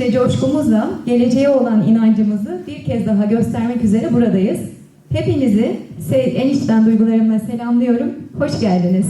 Ve coşkumuzla geleceğe olan inancımızı bir kez daha göstermek üzere buradayız. Hepinizi en içten duygularımla selamlıyorum. Hoş geldiniz.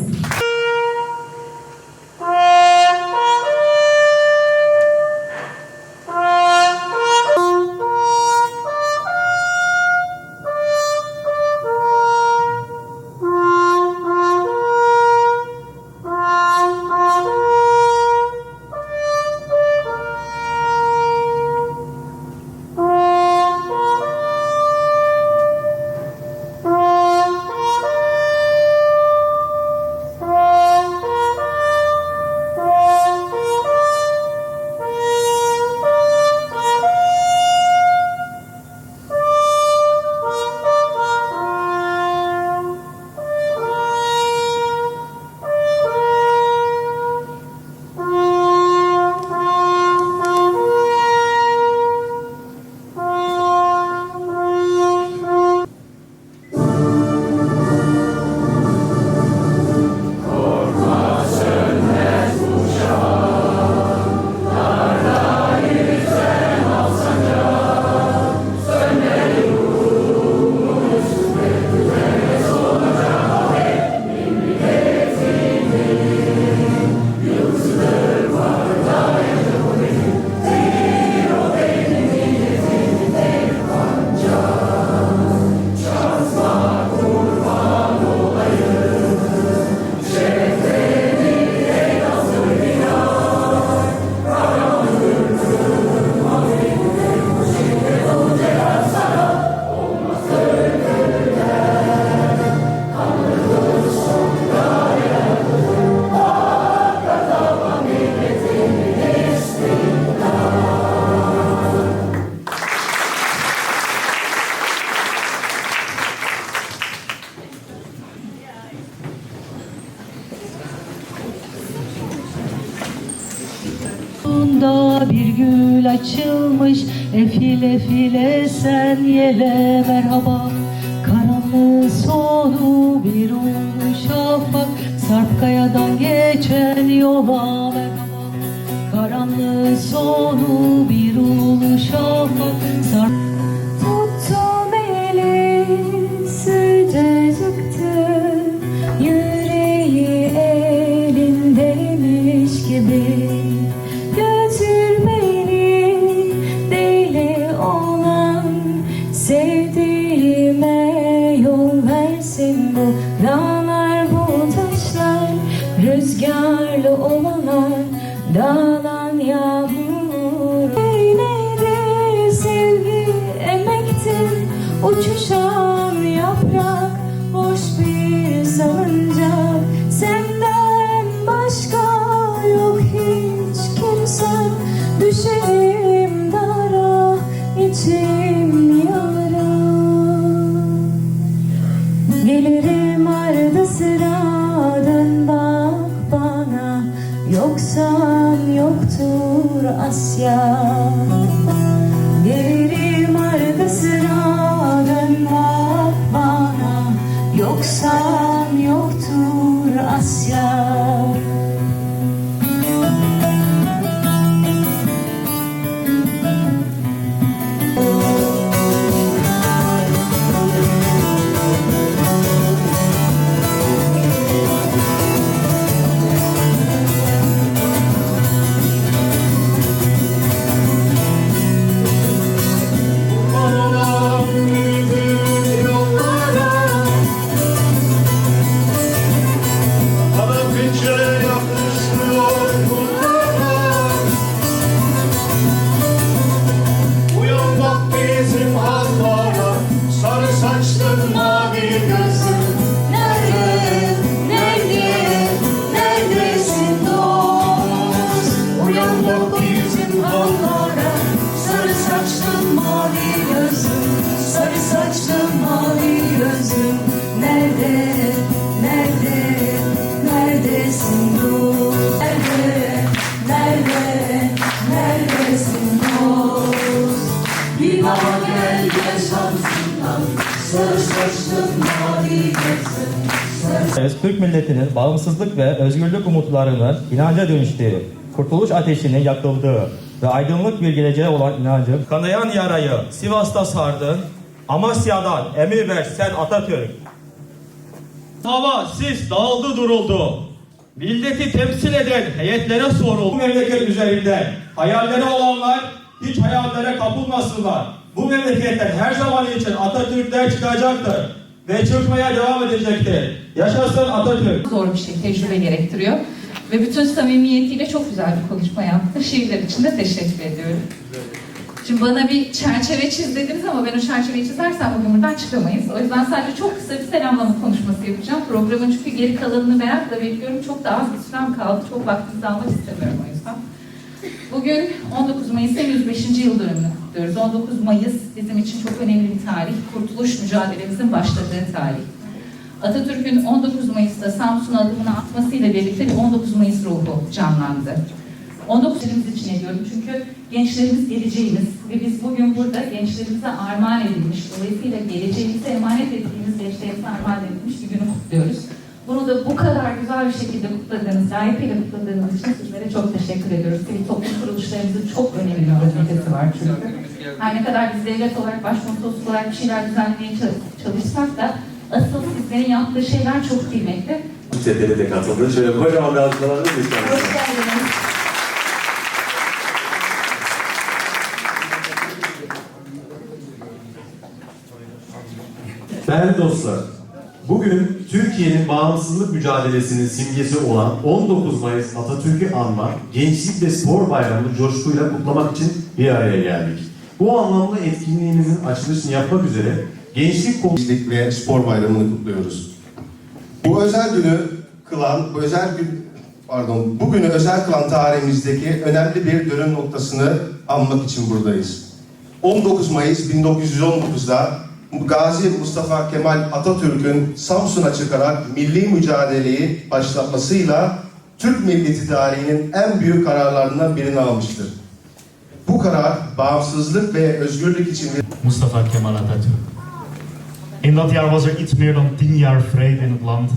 Efile file sen yele merhaba. Karanlığı sonu bir ulu şafak. Sarp kayadan geçen yola merhaba. Karanlığı sonu bir ulu şafak. Sarp 我就想 Türk milletinin bağımsızlık ve özgürlük umutlarının inanca dönüştüğü, kurtuluş ateşinin yakıldığı ve aydınlık bir geleceğe olan inancım, kanayan yarayı Sivas'ta sardın, Amasya'dan emir ver sen Atatürk. Hava sis dağıldı duruldu. Milleti temsil eden heyetlere soruldu. Bu memleket üzerinde hayalleri olanlar hiç hayallere kapılmasınlar. Bu memleketten her zaman için Atatürkler çıkacaktır ve çıkmaya devam edecektir. Yaşasın Atatürk. zor bir şey, tecrübe gerektiriyor. Ve bütün samimiyetiyle çok güzel bir konuşma yaptı. Şiirler için de teşekkür ediyorum. Şimdi bana bir çerçeve çiz dediniz ama ben o çerçeveyi çizersem bugün buradan çıkamayız. O yüzden sadece çok kısa bir selamlama konuşması yapacağım. Programın çünkü geri kalanını merakla bekliyorum. Çok da az bir sürem kaldı. Çok vaktinizi almak istemiyorum o yüzden. Bugün 19 Mayıs'ın 105. yıl dönümünü kutluyoruz. 19 Mayıs bizim için çok önemli bir tarih. Kurtuluş mücadelemizin başladığı tarih. Atatürk'ün 19 Mayıs'ta Samsun'a adımını atmasıyla birlikte bir 19 Mayıs ruhu canlandı. 19 Mayıs'ımız için ediyorum çünkü gençlerimiz geleceğimiz ve biz bugün burada gençlerimize armağan edilmiş, dolayısıyla geleceğimize emanet ettiğimiz gençlerimize armağan edilmiş bir günü kutluyoruz. Bunu da bu kadar güzel bir şekilde kutladığınız, layıkıyla kutladığınız için sizlere çok teşekkür ediyoruz. Sivil toplum kuruluşlarımızın çok önemli bir özelliği var çünkü. Her ne kadar biz devlet olarak, başkonsolos olarak bir şeyler düzenlemeye çalış- çalışsak da asıl sizlerin yaptığı şeyler çok kıymetli. Çeteli de katıldı. Şöyle kocaman bir alkışlar alabilir miyiz Hoş geldiniz. Değerli dostlar, bugün Türkiye'nin bağımsızlık mücadelesinin simgesi olan 19 Mayıs Atatürk'ü anma, Gençlik ve Spor Bayramı'nı coşkuyla kutlamak için bir araya geldik. Bu anlamda etkinliğimizin açılışını yapmak üzere Gençlik Gençlik ve Spor Bayramı'nı kutluyoruz. Bu özel günü kılan, bu özel gün, pardon, bugünü özel kılan tarihimizdeki önemli bir dönüm noktasını anmak için buradayız. 19 Mayıs 1919'da Gazi Mustafa Kemal Atatürk'ün Samsun'a çıkarak milli mücadeleyi başlatmasıyla Türk milleti tarihinin en büyük kararlarından birini almıştır. Bu karar bağımsızlık ve özgürlük için Mustafa Kemal Atatürk. In dat jaar was er iets meer dan 10 jaar vrede in het land.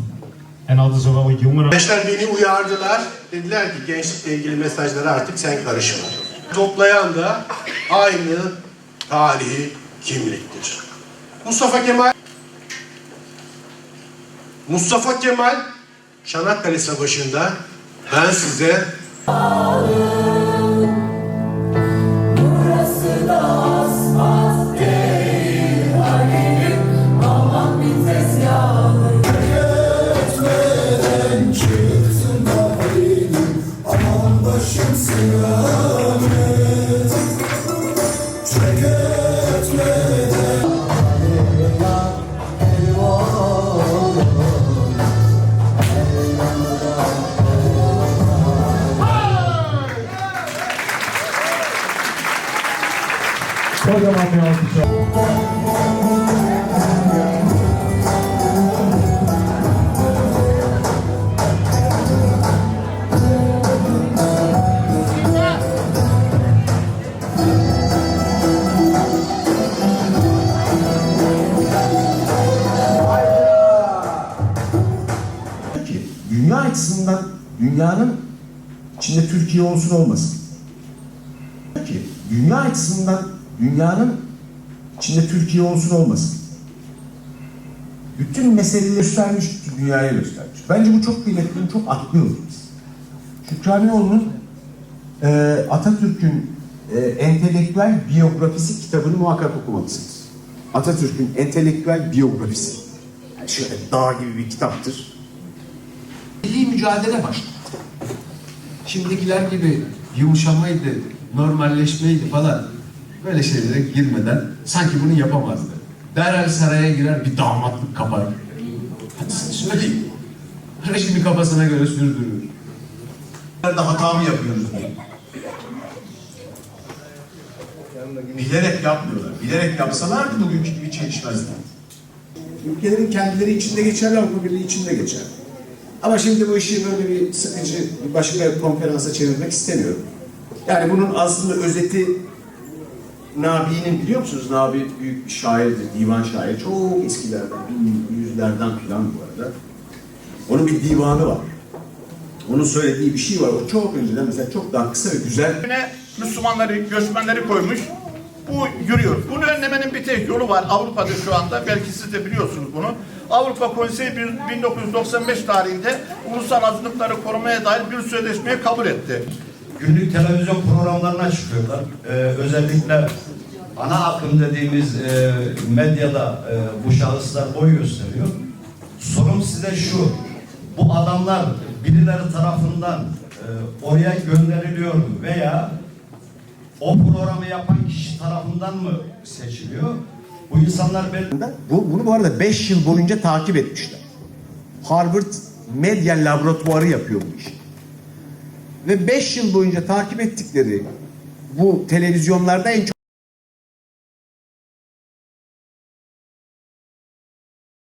En hadden zowel jongeren Gençler beni uyardılar. Dediler ki gençlikle ilgili mesajlara artık sen karışma. Toplayan da aynı tarihi kimliktir. Mustafa Kemal. Mustafa Kemal Çanakkale Savaşı'nda ben size dünyanın içinde Türkiye olsun olmasın. ki dünya açısından dünyanın içinde Türkiye olsun olmasın. Bütün meseleleri göstermiş, dünyaya göstermiş. Bence bu çok kıymetli, çok atlıyoruz biz. Şükranioğlu'nun e, Atatürk'ün e, entelektüel biyografisi kitabını muhakkak okumalısınız. Atatürk'ün entelektüel biyografisi. Yani şöyle dağ gibi bir kitaptır. Milli mücadele başladı. Şimdikiler gibi yumuşamaydı, normalleşmeydi falan böyle şeylere girmeden sanki bunu yapamazdı. Derhal saraya girer bir damatlık kapar. Hadi söyleyeyim. Rejimi kafasına göre sürdürür. Nerede hata mı yapıyoruz diye. Bilerek yapmıyorlar. Bilerek yapsalardı bugünkü gibi çelişmezler. Ülkelerin kendileri içinde geçerli Avrupa Birliği içinde geçer. Ama şimdi bu işi böyle bir sıkıcı bir başka bir konferansa çevirmek istemiyorum. Yani bunun aslında özeti Nabi'nin biliyor musunuz? Nabi büyük bir şairdir, divan şairi. Çok eskilerden, bin yüzlerden filan bu arada. Onun bir divanı var. Onun söylediği bir şey var. O çok önceden mesela çok daha kısa ve güzel Müslümanları, göçmenleri koymuş. Bu yürüyor. Bunu önlemenin bir tek yolu var Avrupa'da şu anda. Belki siz de biliyorsunuz bunu. Avrupa Konseyi bir- 1995 tarihinde ulusal azınlıkları korumaya dair bir sözleşmeyi kabul etti. günlük televizyon programlarına çıkıyorlar. Ee, özellikle ana akım dediğimiz e, medyada e, bu şahıslar boy gösteriyor. Sorum size şu, bu adamlar birileri tarafından e, oraya gönderiliyor veya o programı yapan kişi tarafından mı seçiliyor? Bu insanlar belli Bu, bunu bu arada 5 yıl boyunca takip etmişler. Harvard Medya Laboratuvarı yapıyor bu işi. Ve 5 yıl boyunca takip ettikleri bu televizyonlarda en çok